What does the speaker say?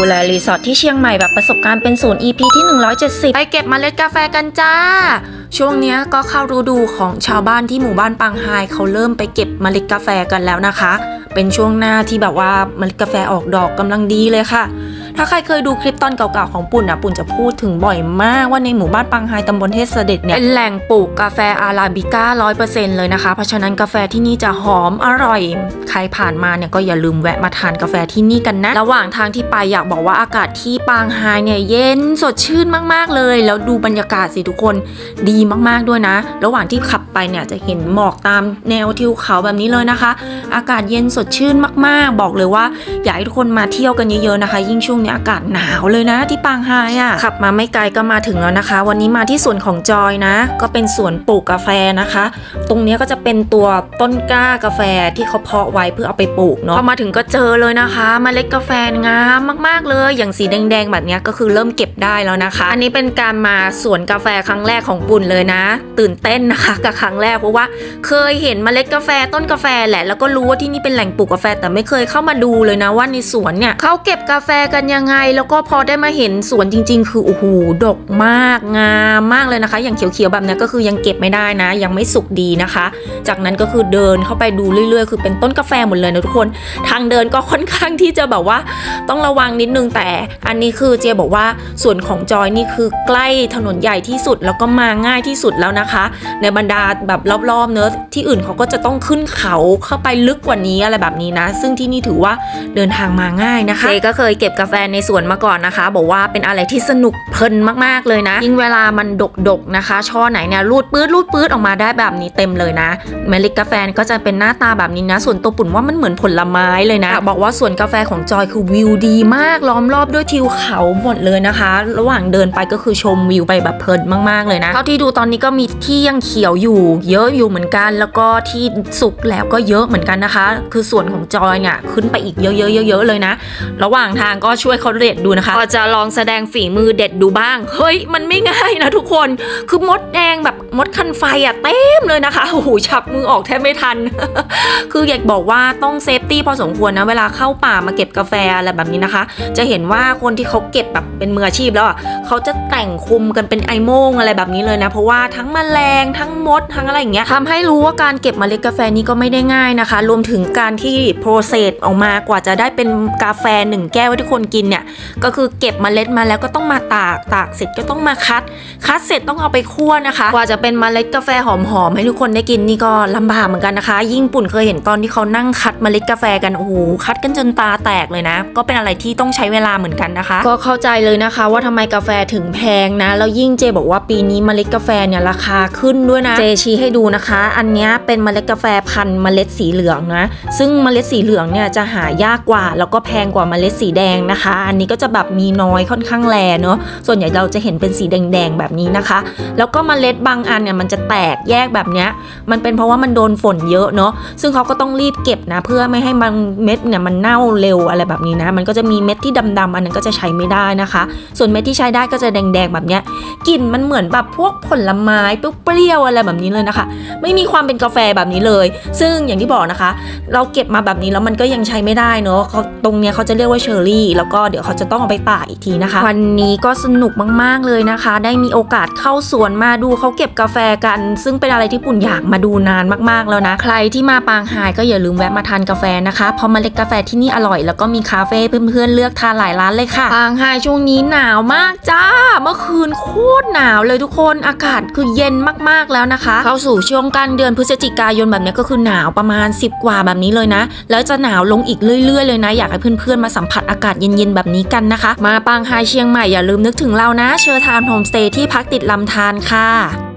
กูแลรีสอร์ทที่เชียงใหม่แบบประสบการณ์เป็นศูนย์ EP ที่ 170 ไปเก็บเมล็ดกาแฟกันจ้า ช่วงนี้ก็เข้าฤดูของชาวบ้านที่หมู่บ้านปังไฮเขาเริ่มไปเก็บเมล็ดกาแฟกันแล้วนะคะ เป็นช่วงหน้าที่แบบว่าเมล็ดกาแฟออกดอกกำลังดีเลยค่ะ ถ้าใครเคยดูคลิปตอนเก่าๆของปุ่นอะปุ่นจะพูดถึงบ่อยมากว่าในหมู่บ้านปังไฮตำบลเทพเสด็จเนี่ยเป็นแหล่งปลูกกาแฟอาราบิก้าร้อยเปอร์เซ็นต์เลยนะคะ เพราะฉะนั้นกาแฟที่นี่จะหอมอร่อย ใครผ่านมาเนี่ยก็อย่าลืมแวะมาทานกาแฟที่นี่กันนะ ระหว่างทางที่ไปอยากบอกว่าอากาศที่ปางไฮเนี่ยเย็นสดชื่นมากๆเลย แล้วดูบรรยากาศสิทุกคนดีมากๆด้วยนะ ระหว่างที่ขับไปเนี่ยจะเห็นหมอกตามแนวทิวเขาแบบนี้เลยนะคะ อากาศเย็นสดชื่นมากๆ บอกเลยว่าอยากให้ทุกคนมาเที่ยวกันเยอะๆนะคะ ยิ่งช่วงนี้อากาศหนาวเลยนะที่ปางไฮอะขับมาไม่ไกลก็มาถึงแล้วนะคะ วันนี้มาที่สวนของจอยนะ ก็เป็นสวนปลูกกาแฟนะคะ ตรงนี้ก็จะเป็นตัวต้นกล้ากาแฟที่เขาเพาะไว้เพื่อเอาไปปลูกเนาะพอมาถึงก็เจอเลยนะคะเมล็ดกาแฟงามมากๆเลย อย่างสีแดงๆแบบนี้ก็คือเริ่มเก็บได้แล้วนะคะ อันนี้เป็นการมาสวนกาแฟครั้งแรกของปุ่นเลยนะ ตื่นเต้นนะคะกับครั้งแรกเพราะว่าเคยเห็นเมล็ดกาแฟต้นกาแฟแหละแล้วก็รู้ว่าที่นี่เป็นแหล่งปลูกกาแฟแต่ไม่เคยเข้ามาดูเลยนะว่าในสวนเนี่ยเขาเก็บกาแฟกันยังังไงแล้วก็พอได้มาเห็นสวนจริง ๆ คือโอ้โหดกมากงามมากเลยนะคะ อย่างเขียวๆแบบนี้ก็คือยังเก็บไม่ได้นะ ยังไม่สุกดีนะคะ จากนั้นก็คือเดินเข้าไปดูเรื่อยๆ คือเป็นต้นกาแฟหมดเลยนะทุกคน ทางเดินก็ค่อนข้างที่จะแบบว่า ต้องระวังนิดนึงแต่อันนี้คือเจบอกว่าส่วนของจอยนี่คือใกล้ถนนใหญ่ที่สุดแล้วก็มาง่ายที่สุดแล้วนะคะ ในบรรดาแบบรอบๆเนอะที่อื่นเขาก็จะต้องขึ้นเขาเข้าไปลึกกว่านี้อะไรแบบนี้นะ ซึ่งที่นี่ถือว่าเดินทางมาง่ายนะคะเจก็เคยเก็บกาแฟในสวนมาก่อนนะคะ บอกว่าเป็นอะไรที่สนุกเพลินมากๆเลยนะ ยิ่งเวลามันดกๆนะคะ ช่อไหนเนี่ยรูดปื๊ดรูดปื๊ดออกมาได้แบบนี้เต็มเลยนะเมล็ดกาแฟก็จะเป็นหน้าตาแบบนี้นะ ส่วนตัวปุ่นว่ามันเหมือนผลไม้เลยนะ บอกว่าสวนกาแฟของจอยคือวิวดีมากล้อมรอบด้วยทิวเขาหมดเลยนะคะ ระหว่างเดินไปก็คือชมวิวไปแบบเพลินมากๆเลยนะเท่าที่ดูตอนนี้ก็มีที่ยังเขียวอยู่ เยอะอยู่เหมือนกัน แล้วก็ที่สุกแล้วก็เยอะเหมือนกันนะคะ คือส่วนของจอยเนี่ยขึ้นไปอีกเยอะๆเยอะๆเลยนะ ระหว่างทางก็ช่วยเขาเด็ดดูนะคะก็จะลองแสดงฝีมือเด็ดดูบ้าง เฮ้ย มันไม่ง่ายนะทุกคน คือมดแดงแบบมดคันไฟอะเต็มเลยนะคะ โอ้โห ฉับมือออกแทบไม่ทัน คืออยากบอกว่าต้องเซฟตี้พอสมควรนะ เวลาเข้าป่ามาเก็บกาแฟอะไรแบบนี้นะคะ จะเห็นว่าคนที่เขาเก็บแบบเป็นมืออาชีพแล้วอะเขาจะแต่งคุมกันเป็นไอโมงอะไรแบบนี้เลยนะ เพราะว่าทั้งแมลงทั้งมดทั้งอะไรอย่างเงี้ยทำให้รู้ว่าการเก็บเมล็ดกาแฟนี้ก็ไม่ได้ง่ายนะคะ รวมถึงการที่โปรเซสออกมากว่าจะได้เป็นกาแฟหนึ่งแก้วที่คนกินเนี่ยก็คือเก็บเมล็ดมาแล้วก็ต้องมาตากตากเสร็จก็ต้องมาคัด คัดเสร็จต้องเอาไปคั่วนะคะกว่าจะเป็นเมล็ดกาแฟหอมๆให้ทุกคนได้กินนี่ก็ลำบากเหมือนกันนะคะ ยิ่งปุ่นเคยเห็นตอนที่เขานั่งคัดเมล็ดกาแฟกันโอ้โหคัดกันจนตาแตกเลยนะ ก็เป็นอะไรที่ต้องใช้เวลาเหมือนกันนะคะ ก็เข้าใจเลยนะคะ ว่าทำไมกาแฟถึงแพงนะแล้วยิ่งเจบอกว่าปีนี้เมล็ดกาแฟเนี่ยราคาขึ้นด้วยนะเจชี้ให้ดูนะคะ อันเนี้ยเป็นเมล็ดกาแฟพันธุ์เมล็ดสีเหลืองนะซึ่งเมล็ดสีเหลืองเนี่ยจะหายากกว่า แล้วก็แพงกว่าเมล็ดสีแดงนะคะอันนี้ก็จะแบบมีน้อยค่อนข้างแรเนาะส่วนใหญ่เราจะเห็นเป็นสีแดงๆแบบนี้นะคะ แล้วก็เมล็ดบางอันเนี่ยมันจะแตกแยกแบบเนี้ยมันเป็นเพราะว่ามันโดนฝนเยอะเนาะซึ่งเขาก็ต้องรีบเก็บนะ เพื่อไม่ให้มันเม็ดเนี่ยมันเน่าเร็วอะไรแบบนี้นะ มันก็จะมีเม็ดที่ดำๆอันนั้นก็จะใช้ไม่ได้นะคะ ส่วนเม็ดที่ใช้ได้ก็จะแดงๆแบบเนี้ยกลิ่นมันเหมือนแบบพวกผลไม้เปรี้ยวๆอะไรแบบนี้เลยนะคะ ไม่มีความเป็นกาแฟแบบนี้เลย ซึ่งอย่างที่บอกนะคะ เราเก็บมาแบบนี้แล้วมันก็ยังใช้ไม่ได้เนาะเขาตรงเนี้ยเขาจะเรียกว่าเชอร์รี่ แล้วก็เดี๋ยวเขาจะต้องเอาไปตากอีกทีนะคะ วันนี้ก็สนุกมากๆเลยนะคะ ได้มีโอกาสเข้าสวนมาดูเขาเก็บกาแฟกัน ซึ่งเป็นอะไรที่ปุ่นอยากมาดูนานมากๆแล้วนะ ใครที่มาปางไฮก็อย่าลืมแวะมาทานกาแฟนะคะเพราะเมล็ดกาแฟที่นี่อร่อยแล้วก็มีคาเฟ่เพื่อนๆเลือกทานหลายร้านเลยค่ะปางไฮช่วงนี้หนาวมากจ้า เมื่อคืนโคตรหนาวเลยทุกคนอากาศคือเย็นมากๆแล้วนะคะ เข้าสู่ช่วงกลางเดือนพฤศจิกายนแบบนี้ก็คือหนาวประมาณ 10 กว่าแบบนี้เลยนะ แล้วจะหนาวลงอีกเรื่อยๆเลยนะ อยากให้เพื่อนๆมาสัมผัสอากาศเย็นนแบบนี้กันนะคะ มาปางไฮเชียงใหม่อย่าลืมนึกถึงเรานะ เชอร์ทานโฮมสเตย์ที่พักติดลำธารค่ะ